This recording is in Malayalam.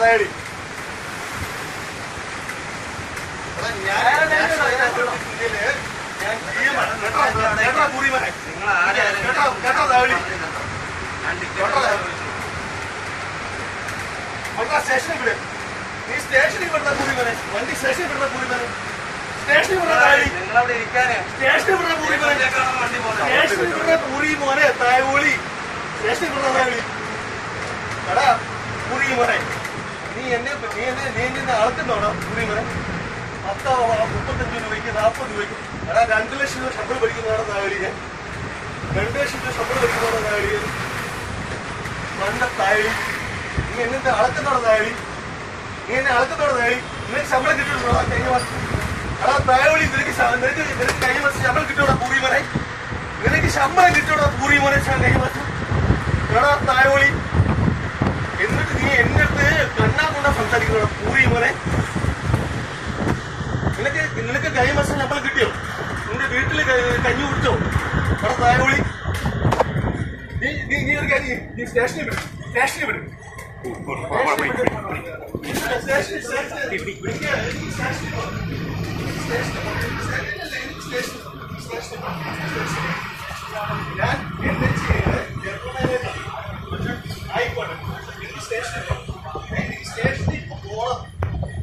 നേടി സ്റ്റേഷനിൽ വിട് നീ സ്റ്റേഷനിൽ വിടുന്ന വണ്ടി സ്റ്റേഷനിൽ വിടുന്ന സ്റ്റേഷനിൽ സ്റ്റേഷനിൽ പൂരി മോനെ തായവോളി സ്റ്റേഷനിൽ വിടുന്ന തായവളി എടാ പൂരി മോനെ നീ എന്നെ നീ എന്നെ നീ എന്നെ അളക്കുന്നോടാ പൂരി മോനെ പത്തോ മുപ്പത്തഞ്ച് രൂപയ്ക്ക് നാൽപ്പത് രൂപയ്ക്ക്. എടാ രണ്ട് ലക്ഷം രൂപ ശമ്പളം പഠിക്കുന്നതാണ് ഞാൻ രണ്ട് ലക്ഷം രൂപ ശമ്പളം പഠിക്കുന്നതാണ് തായവളി മണ്ട തായവളി നീ എന്നെ അളക്കുന്നോടാ തായവളി നീ എന്നെ അളക്കുന്നോടാ തായവളി നിനക്ക് ശമ്പളം കിട്ടുന്നുണ്ടോ? കഴിഞ്ഞ മാസം എടാ തായവളി നിനക്ക് നിനക്ക് നിനക്ക് കഴിഞ്ഞ മാസം ശമ്പളം കിട്ടിയോടാ പൂരി മോനെ നിനക്ക് ശമ്പളം കിട്ടിയോടാ പൂരി മോനെ കഴിഞ്ഞ മാസം എടാ തായവളി. എന്നിട്ട് നീ എന്റെ നിനക്ക് കഴിഞ്ഞ മാസം ശമ്പളം കിട്ടിയോ? നിന്റെ വീട്ടിൽ കഞ്ഞി കുടിച്ചോ? അവിടെ തായവളി നീ നീ നീ ഒരു കാര്യം നീ സ്റ്റേഷനിൽ വിടും. സ്റ്റേഷനിൽ വിടും. സ്റ്റേഷനിൽ എന്നെ